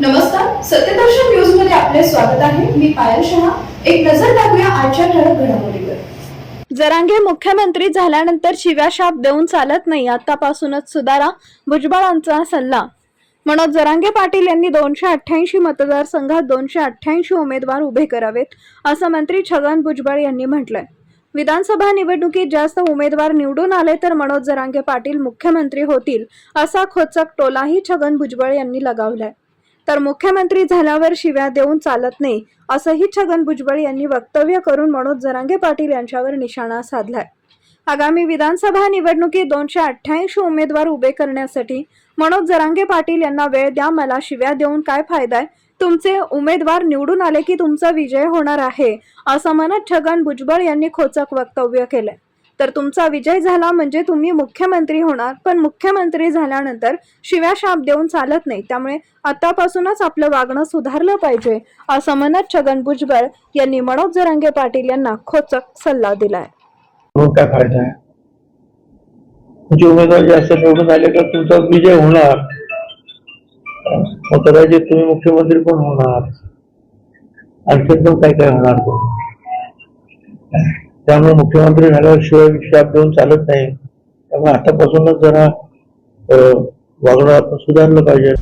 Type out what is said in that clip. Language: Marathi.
नमस्कार सत्यदर्शन न्यूजमध्ये आपले स्वागत आहे. मी पायल शहा. एक नजर टाकूया आजच्या ठळक घडामोडीवर. जरांगे मुख्यमंत्री झाल्यानंतर शिव्याशाप देऊन चालत नाही आतापासूनच सुधारा भुजबळांचा सल्ला. मनोज जरांगे पाटील यांनी दोनशे अठ्ठ्याऐंशी मतदारसंघात दोनशे अठ्ठ्याऐंशी उमेदवार उभे करावेत असं मंत्री छगन भुजबळ यांनी म्हटलंय. विधानसभा निवडणुकीत जास्त उमेदवार निवडून आले तर मनोज जरांगे पाटील मुख्यमंत्री होतील असा खोचक टोलाही छगन भुजबळ यांनी लगावलाय. तर मुख्यमंत्री झाल्यावर शिव्या देऊन चालत नाही असंही छगन भुजबळ यांनी वक्तव्य करून मनोज जरांगे पाटील यांच्यावर निशाणा साधलाय. आगामी विधानसभा निवडणुकीत दोनशे अठ्ठ्याऐंशी उमेदवार उभे करण्यासाठी मनोज जरांगे पाटील यांना वेळ द्या मला शिव्या देऊन काय फायदा आहे? तुमचे उमेदवार निवडून आले की तुमचा विजय होणार आहे असं म्हणत छगन भुजबळ यांनी खोचक वक्तव्य केलंय. तर तुमचा विजय झाला म्हणजे तुम्ही मुख्यमंत्री होणार. पण मुख्यमंत्री झाल्यानंतर शिव्याशाप देऊन चालत नाही. त्यामुळे आतापासूनच आपलं वागणं सुधारलं पाहिजे असं म्हणत छगन भुजबळ यांनी मनोज जरांगे पाटील यांना खोचक सल्ला दिलाय. काय फायदा आहे? तुमचे उमेदवार जास्त निवडून आले तर तुमचा विजय होणार. मग कदाचित तुम्ही मुख्यमंत्री पण होणार? आणखी पण काय काय होणार? त्यामुळे मुख्यमंत्री झाल्यावर शिवाय शाप देऊन चालत नाही. त्यामुळे आतापासूनच जरा वागणं आपण सुधारलं पाहिजे.